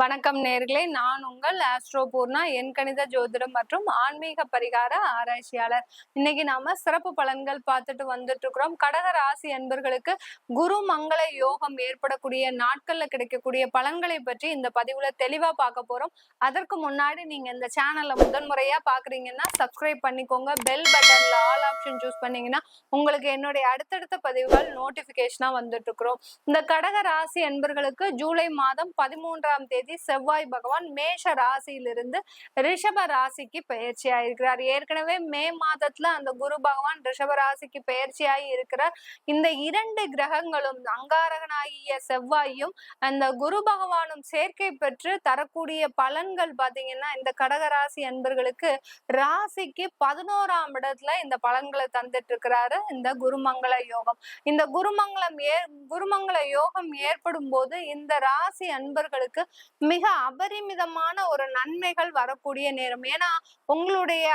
வணக்கம் நேர்களே. நான் உங்கள் ஆஸ்ட்ரோ பூர்ணா என் கணித ஜோதிடம் மற்றும் ஆன்மீக பரிகார ஆராய்ச்சியாளர். இன்னைக்கு நாம சிறப்பு பலன்கள் பார்த்துட்டு வந்துட்டு இருக்கிறோம் கடக ராசி அன்பர்களுக்கு குரு மங்கள யோகம் ஏற்படக்கூடிய நாட்கள்ல கிடைக்கக்கூடிய பலன்களை பற்றி இந்த பதிவுல தெளிவா பார்க்க போறோம். அதற்கு முன்னாடி நீங்க இந்த சேனல்ல முதன் முறையா பாக்குறீங்கன்னா சப்ஸ்கிரைப் பண்ணிக்கோங்க. பெல் பட்டன்ல ஆல் ஆப்ஷன் சூஸ் பண்ணீங்கன்னா உங்களுக்கு என்னுடைய அடுத்தடுத்த பதிவுகள் நோட்டிபிகேஷனா வந்துட்டு இருக்கிறோம் இந்த கடக ராசி அன்பர்களுக்கு ஜூலை மாதம் பதிமூன்றாம் தேதி தேதி செவ்வாய் பகவான் மேஷ ராசியிலிருந்து ரிஷப ராசிக்கு பயிற்சி ஆயிருக்கிறார் ஏற்கனவே மே மாதத்துல அந்த குரு பகவான் ரிஷப ராசிக்கு பயிற்சியாகி இருக்கிறார். இந்த இரண்டு கிரகங்களும் அங்காரகனாகிய செவ்வாயும் அந்த குரு பகவானும் சேர்க்கை பெற்று தரக்கூடிய பலன்கள் பாத்தீங்கன்னா இந்த கடகராசி அன்பர்களுக்கு ராசிக்கு பதினோராம் இடத்துல இந்த பலன்களை தந்துட்டு இருக்கிறாரு இந்த குருமங்கள யோகம். இந்த குருமங்கலம் ஏ குருமங்கள யோகம் ஏற்படும் போது இந்த ராசி அன்பர்களுக்கு மிக அபரிமிதமான ஒரு நன்மைகள் வரக்கூடிய நேரம். ஏன்னா உங்களுடைய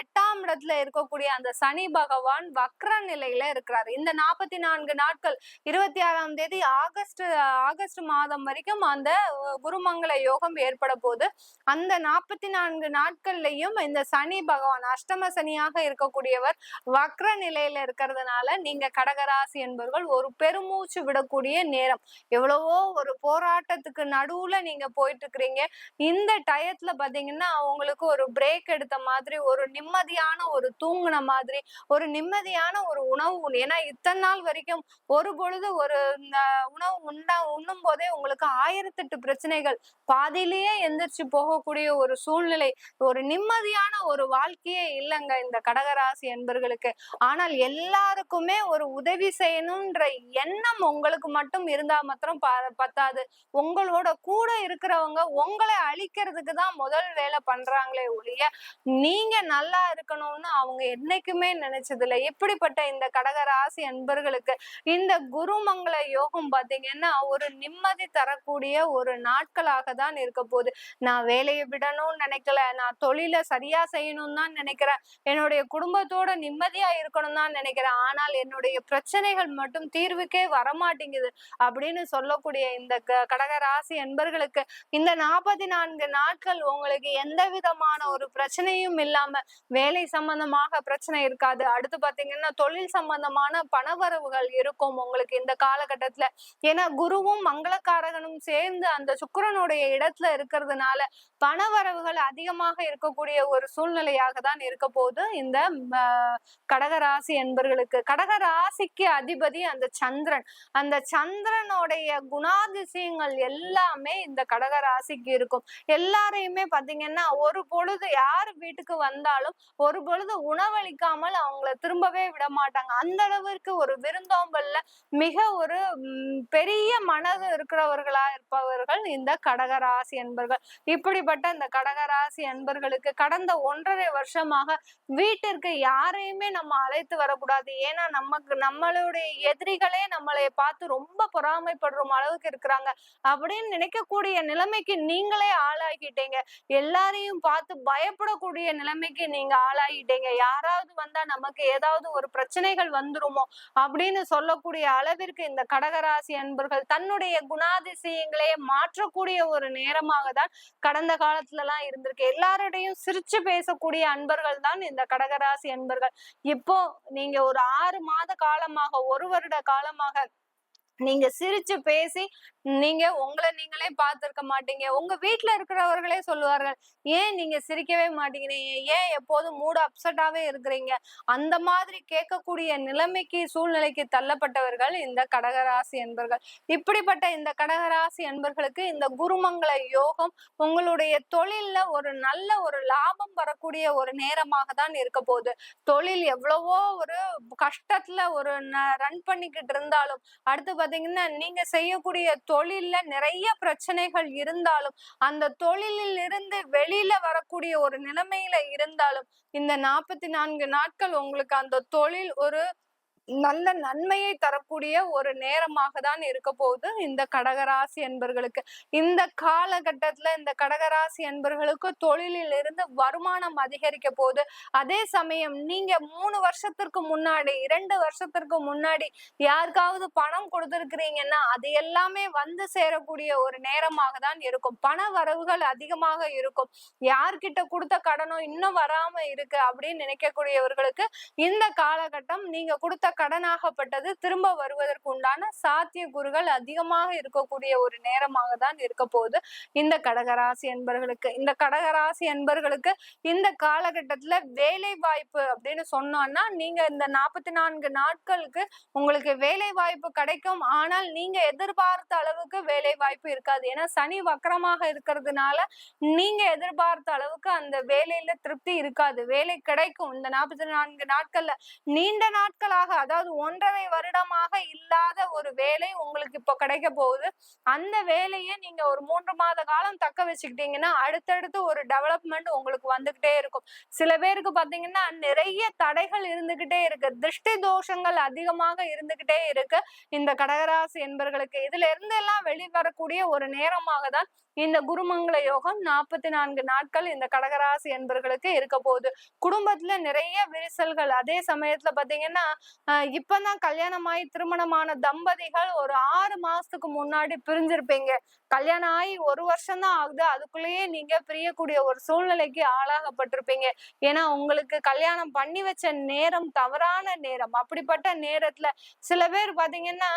எட்டாம் இடத்துல இருக்கக்கூடிய அந்த சனி பகவான் வக்ர நிலையில இருக்கிறார். இந்த நாற்பத்தி நான்கு நாட்கள் இருபத்தி ஆறாம் தேதி ஆகஸ்ட் ஆகஸ்ட் மாதம் வரைக்கும் அந்த குருமங்கல யோகம் ஏற்பட போது அந்த நாற்பத்தி நான்கு நாட்கள்லயும் இந்த சனி பகவான் அஷ்டம சனியாக இருக்கக்கூடியவர் வக்ர நிலையில இருக்கிறதுனால நீங்க கடகராசி என்பவர்கள் ஒரு பெருமூச்சு விடக்கூடிய நேரம். எவ்வளவோ ஒரு போராட்டத்துக்கு நடுவுல நீங்க போயிட்டு இருக்கிறீங்க இந்த டயத்துல பாத்தீங்கன்னா அவங்களுக்கு ஒரு பிரேக் எடுத்த மாதிரி ஒரு நிம்மதியான ஒரு தூங்குன மாதிரி ஒரு நிம்மதியான ஒரு உணவு ஏன்னா இத்தனை நாள் வரைக்கும் ஒரு பொழுது ஒரு உணவு உண்டா உண்ணும் போதே உங்களுக்கு ஆயிரத்தெட்டு பிரச்சனைகள் பாதியிலேயே எந்திரிச்சு போகக்கூடிய ஒரு சூழ்நிலை ஒரு நிம்மதியான ஒரு வாழ்க்கையே இல்லைங்க இந்த கடகராசி என்பர்களுக்கு ஆனால் எல்லாருக்குமே ஒரு உதவி செய்யணும்ன்ற எண்ணம் உங்களுக்கு மட்டும் இருந்தா மாத்திரம் பத்தாது. உங்களோட கூட இருக்கிறவங்க உங்களை அழிக்கிறதுக்கு தான் முதல் வேலை பண்றாங்களே ஒழிய நீங்க நல்லா இருக்கணும்னு அவங்க என்னைக்குமே நினைச்சது இல்லை எப்படிப்பட்ட இந்த கடகராசி அன்பர்களுக்கு இந்த குருமங்கள யோகம் பாத்தீங்கன்னா ஒரு நிம்மதி தரக்கூடிய ஒரு நாட்களாக தான் இருக்க போகுது. நான் வேலையை விடணும்னு நினைக்கல நான் தொழிலை சரியா செய்யணும் தான் நினைக்கிறேன். என்னுடைய குடும்பத்தோட நிம்மதியா இருக்கணும் தான் நினைக்கிறேன். ஆனால் என்னுடைய பிரச்சனைகள் மட்டும் தீர்வுக்கே வரமாட்டேங்குது அப்படின்னு சொல்லக்கூடிய இந்த கடகராசி அன்பர்களுக்கு இந்த நாற்பத்தி நான்கு நாட்கள் உங்களுக்கு எந்த விதமான ஒரு பிரச்சனையும் இல்லாம வேலை சம்பந்தமாக பிரச்சனை இருக்காது. அடுத்து பாத்தீங்கன்னா தொழில் சம்பந்தமான பணவரவுகள் இருக்கும் உங்களுக்கு இந்த காலகட்டத்துல. ஏன்னா குருவும் மங்களக்காரகனும் சேர்ந்து அந்த சுக்கரனுடைய இடத்துல இருக்கிறதுனால பணவரவுகள் அதிகமாக இருக்கக்கூடிய ஒரு சூழ்நிலையாக தான் இருக்க போது இந்த கடகராசி என்பர்களுக்கு. கடகராசிக்கு அதிபதி அந்த சந்திரன். அந்த சந்திரனுடைய குணாதிசயங்கள் எல்லாமே இந்த கடகராசிக்கு இருக்கும். எல்லாரையுமே பாத்தீங்கன்னா ஒரு பொழுது யார் வீட்டுக்கு வந்தாலும் ஒரு பொழுது உணவளிக்காமல் அவங்கள திரும்பவே விட மாட்டாங்க. அந்த அளவிற்கு ஒரு விருந்தோம்பல்ல மிக ஒரு பெரிய மனது இருக்கிறவர்களா இருப்பவர்கள் இந்த கடகராசி என்பர்கள். இப்படிப்பட்ட இந்த கடகராசி என்பர்களுக்கு கடந்த ஒன்றரை வருஷமாக வீட்டிற்கு யாரையுமே நம்ம அழைத்து வரக்கூடாது. ஏன்னா நமக்கு நம்மளுடைய எதிரிகளே நம்மளை பார்த்து ரொம்ப பொறாமைப்படுற அளவுக்கு இருக்கிறாங்க. அப்படின்னு நினைக்கக்கூடிய நிலைமைக்கு நீங்களே ஆளாகிட்டீங்க. எல்லாரையும் பார்த்து பயப்படக்கூடிய நிலைமைக்கு நீங்க ஆளாகிட்டீங்க. யாராவது வந்தா நமக்கு ஏதாவது ஒரு பிரச்சனைகள் வந்துருமோ அப்படின்னு சொல்லக்கூடிய அளவிற்கு இந்த கடகராசி அன்பர்கள் தன்னுடைய குணாதிசயங்களே மாற்றக்கூடிய ஒரு நேரமாக தான் கடந்த காலத்துல எல்லாம் இருந்திருக்கு. எல்லாரோடையும் சிரிச்சு பேசக்கூடிய அன்பர்கள் தான் இந்த கடகராசி அன்பர்கள். இப்போ நீங்க ஒரு ஆறு மாத காலமாக ஒரு வருட காலமாக நீங்க சிரிச்சு பேசி நீங்க உங்களை நீங்களே பார்த்திருக்க மாட்டீங்க. உங்க வீட்டுல இருக்கிறவர்களே சொல்லுவார்கள் ஏன் நீங்க சிரிக்கவே மாட்டேங்கிறீங்க ஏன் எப்போதும் மூடு அப்செட்டாவே இருக்கிறீங்க? அந்த மாதிரி கேட்கக்கூடிய நிலைமைக்கு சூழ்நிலைக்கு தள்ளப்பட்டவர்கள் இந்த கடகராசி என்பர்கள். இப்படிப்பட்ட இந்த கடகராசி என்பர்களுக்கு இந்த குருமங்கள யோகம் உங்களுடைய தொழில்ல ஒரு நல்ல ஒரு லாபம் வரக்கூடிய ஒரு நேரமாக தான் இருக்க போகுது. தொழில் எவ்வளவோ ஒரு கஷ்டத்துல ஒரு ரன் பண்ணிக்கிட்டு இருந்தாலும் அடுத்து பாத்தீங்கன்னா நீங்க செய்யக்கூடிய தொழில்ல நிறைய பிரச்சனைகள் இருந்தாலும் அந்த தொழிலில் இருந்து வெளியில வரக்கூடிய ஒரு நிலைமையில இருந்தாலும் இந்த நாற்பத்தி நான்கு நாட்கள் உங்களுக்கு அந்த தொழில் ஒரு நல்ல நன்மையை தரக்கூடிய ஒரு நேரமாக தான் இருக்க போகுது இந்த கடகராசி என்பர்களுக்கு. இந்த காலகட்டத்துல இந்த கடகராசி என்பர்களுக்கு தொழிலில் இருந்து வருமானம் அதிகரிக்க போகுது. அதே சமயம் நீங்க மூணு வருஷத்திற்கு முன்னாடி இரண்டு வருஷத்திற்கு முன்னாடி யாருக்காவது பணம் கொடுத்திருக்கிறீங்கன்னா அது எல்லாமே வந்து சேரக்கூடிய ஒரு நேரமாக தான் இருக்கும். பண வரவுகள் அதிகமாக இருக்கும். யார்கிட்ட கொடுத்த கடனும் இன்னும் வராம இருக்கு அப்படின்னு நினைக்கக்கூடியவர்களுக்கு இந்த காலகட்டம் நீங்க கொடுத்த கடனாகப்பட்டது. திரும்ப வருவதற்கு உண்டான சாத்திய சாத்தியக்கூறுகள் அதிகமாக இருக்கக்கூடிய ஒரு நேரமாக தான் இருக்க போகுது. இந்த கடகராசி என்பர்களுக்கு இந்த கடகராசி என்பர்களுக்கு இந்த காலகட்டத்துல வேலை வாய்ப்பு அப்படின்னு சொன்னோம்னா நீங்க இந்த நாற்பத்தி நான்கு நாட்களுக்கு உங்களுக்கு வேலை வாய்ப்பு கிடைக்கும். ஆனால் நீங்க எதிர்பார்த்த அளவுக்கு வேலை வாய்ப்பு இருக்காது. ஏன்னா சனி வக்கரமாக இருக்கிறதுனால நீங்க எதிர்பார்த்த அளவுக்கு அந்த வேலையில திருப்தி இருக்காது. வேலை கிடைக்கும். இந்த நாற்பத்தி நான்கு நாட்கள்ல நீண்ட நாட்களாக அதாவது ஒன்றரை வருடமாக இல்லாத ஒரு வேலை உங்களுக்கு இப்போ கிடைக்க போகுது. அந்த வேலையை நீங்க ஒரு மூன்று மாத காலம் தக்க வச்சுக்கிட்டீங்கன்னா அடுத்தடுத்து ஒரு டெவலப்மெண்ட் உங்களுக்கு வந்துகிட்டே இருக்கும். சில பேருக்கு பாத்தீங்கன்னா நிறைய தடைகள் இருந்துகிட்டே இருக்கு. திருஷ்டி தோஷங்கள் அதிகமாக இருந்துகிட்டே இருக்கு. இந்த கடகராசி என்பர்களுக்கு. இதுல இருந்து எல்லாம் வெளிவரக்கூடிய ஒரு நேரமாக தான் இந்த குருமங்கள யோகம் நாற்பத்தி நான்கு நாட்கள் இந்த கடகராசி என்பர்களுக்கு இருக்க போகுது. குடும்பத்துல நிறைய விரிசல்கள். அதே சமயத்துல பாத்தீங்கன்னா இப்பதான் கல்யாணமாயி திருமணமான தம்பதிகள் ஒரு ஆறு மாசத்துக்கு முன்னாடி பிரிஞ்சிருப்பீங்க. கல்யாணம் ஆகி ஒரு வருஷம் தான் ஆகுது. அதுக்குள்ளேயே நீங்க பிரியக்கூடிய ஒரு சூழ்நிலைக்கு ஆளாகப்பட்டிருப்பீங்க. ஏன்னா உங்களுக்கு கல்யாணம் பண்ணி வச்ச நேரம் தவறான நேரம். அப்படிப்பட்ட நேரத்துல சில பேர் பாத்தீங்கன்னா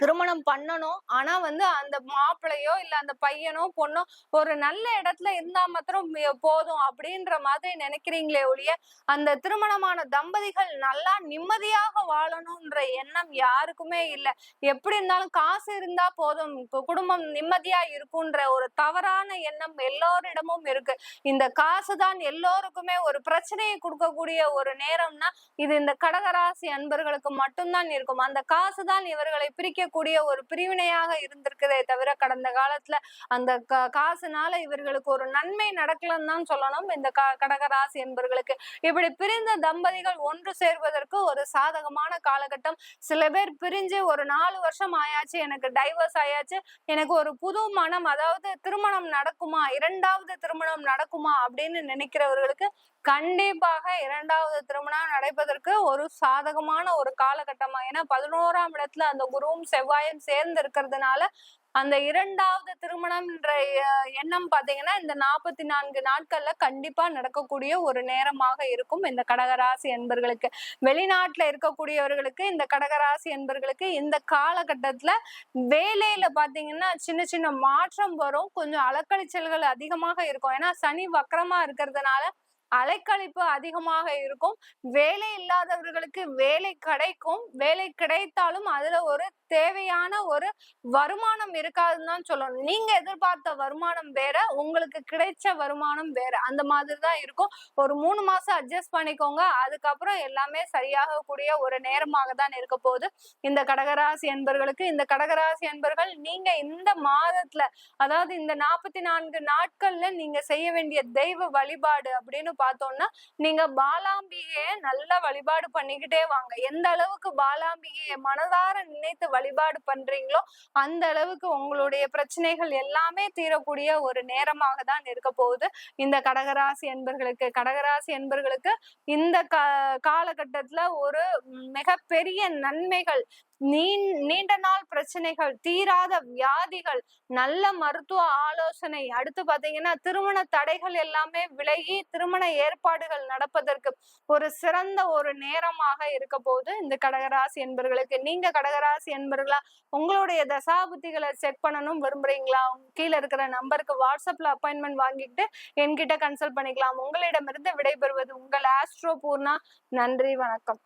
திருமணம் பண்ணணும். ஆனா வந்து அந்த மாப்பிள்ளையோ இல்ல அந்த பையனோ பொண்ணோ ஒரு நல்ல இடத்துல இருந்தா மாத்திரம் போதும் அப்படின்ற மாதிரி நினைக்கிறீங்களே ஒழிய அந்த திருமணமான தம்பதிகள் நல்லா நிம்மதியாக வாழணும்ன்ற எண்ணம் யாருக்குமே இல்லை. எப்படி இருந்தாலும் காசு இருந்தா போதும். குடும்பம் நிம்மதியா இருக்கும்ன்ற ஒரு தவறான எண்ணம் எல்லோரிடமும் இருக்கு. இந்த காசு தான் எல்லோருக்குமே ஒரு பிரச்சனையை கொடுக்கக்கூடிய ஒரு நேரம்னா இது இந்த கடகராசி அன்பர்களுக்கு மட்டும்தான் இருக்கும். அந்த காசு தான் இவர்களை பிரிக்க கூடிய ஒரு பிரிவினையாக இருந்திருக்குதே தவிர கடந்த காலத்துல அந்த காசுனால இவர்களுக்கு ஒரு நன்மை நடக்கலன்னு தான் சொல்லணும். இந்த கடகராசி என்பவர்களுக்கு இப்படி பிரிந்த தம்பதிகள் ஒன்று சேர்வதற்கு ஒரு சாதகமான காலகட்டம். சில பேர் பிரிஞ்சு ஒரு நாலு வருஷம் ஆயாச்சு எனக்கு டைவர்ஸ் ஆயாச்சு எனக்கு ஒரு புது மனம் அதாவது திருமணம் நடக்குமா இரண்டாவது திருமணம் நடக்குமா அப்படின்னு நினைக்கிறவர்களுக்கு கண்டிப்பாக இரண்டாவது திருமணம் நடைபெறதற்கு ஒரு சாதகமான ஒரு காலகட்டமா. ஏன்னா பதினோராம் இடத்துல அந்த குருவும் செவ்வாயும் சேர்ந்து இருக்கிறதுனால அந்த இரண்டாவது திருமணம்ன்ற எண்ணம் பாத்தீங்கன்னா இந்த நாற்பத்தி நான்கு நாட்கள்ல கண்டிப்பா நடக்கக்கூடிய ஒரு நேரமாக இருக்கும் இந்த கடகராசி என்பர்களுக்கு வெளிநாட்டுல இருக்கக்கூடியவர்களுக்கு இந்த கடகராசி என்பர்களுக்கு இந்த காலகட்டத்துல வேலையில பாத்தீங்கன்னா சின்ன சின்ன மாற்றம் வரும். கொஞ்சம் அலக்கழிச்சல்கள் அதிகமாக இருக்கும். ஏன்னா சனி வக்கரமா இருக்கிறதுனால அலைக்கழிப்பு அதிகமாக இருக்கும். வேலை இல்லாதவர்களுக்கு வேலை கிடைக்கும். வேலை கிடைத்தாலும் அதுல ஒரு தேவையான ஒரு வருமானம் இருக்காதுன்னு தான் சொல்லணும். நீங்க எதிர்பார்த்த வருமானம் வேற உங்களுக்கு கிடைச்ச வருமானம் வேற. அந்த மாதிரி தான் இருக்கும். ஒரு மூணு மாசம் அட்ஜஸ்ட் பண்ணிக்கோங்க. அதுக்கப்புறம் எல்லாமே சரியாக கூடிய ஒரு நேரமாக தான் இருக்க போகுது. இந்த கடகராசி என்பர்களுக்கு இந்த கடகராசி என்பர்கள் நீங்க இந்த மாதத்துல அதாவது இந்த நாற்பத்தி நான்கு நாட்கள்ல நீங்க செய்ய வேண்டிய தெய்வ வழிபாடு அப்படின்னு பார்த்தோம்னா நீங்க பாலாம்பிகையை நல்ல வழிபாடு பண்ணிக்கிட்டே வாங்க. எந்த அளவுக்கு பாலாம்பிகையை மனதார நினைத்து வழிபாடு பண்றீங்களோ அந்த அளவுக்கு உங்களுடைய பிரச்சனைகள் எல்லாமே தீரக்கூடிய ஒரு நேரமாக தான் இருக்க போகுது. இந்த கடகராசி என்பர்களுக்கு கடகராசி என்பர்களுக்கு இந்த காலகட்டத்துல ஒரு மிகப்பெரிய நன்மைகள் நீண்ட நாள் பிரச்சனைகள் தீராத வியாதிகள் நல்ல மருத்துவ ஆலோசனை. அடுத்து பாத்தீங்கன்னா திருமண தடைகள் எல்லாமே விலகி திருமண ஏற்பாடுகள் நடப்பதற்கு ஒரு சிறந்த ஒரு நேரமாக இருக்க போது இந்த கடகராசி என்பர்களுக்கு நீங்க கடகராசி என்பர்களா உங்களுடைய தசாபுத்திகளை செக் பண்ணணும் விரும்புறீங்களா? கீழே இருக்கிற நம்பருக்கு வாட்ஸ்அப்ல அப்பாயின்மெண்ட் வாங்கிட்டு என்கிட்ட கன்சல்ட் பண்ணிக்கலாம். உங்களிடமிருந்து விடைபெறுவது உங்கள் ஆஸ்ட்ரோ பூர்ணா. நன்றி வணக்கம்.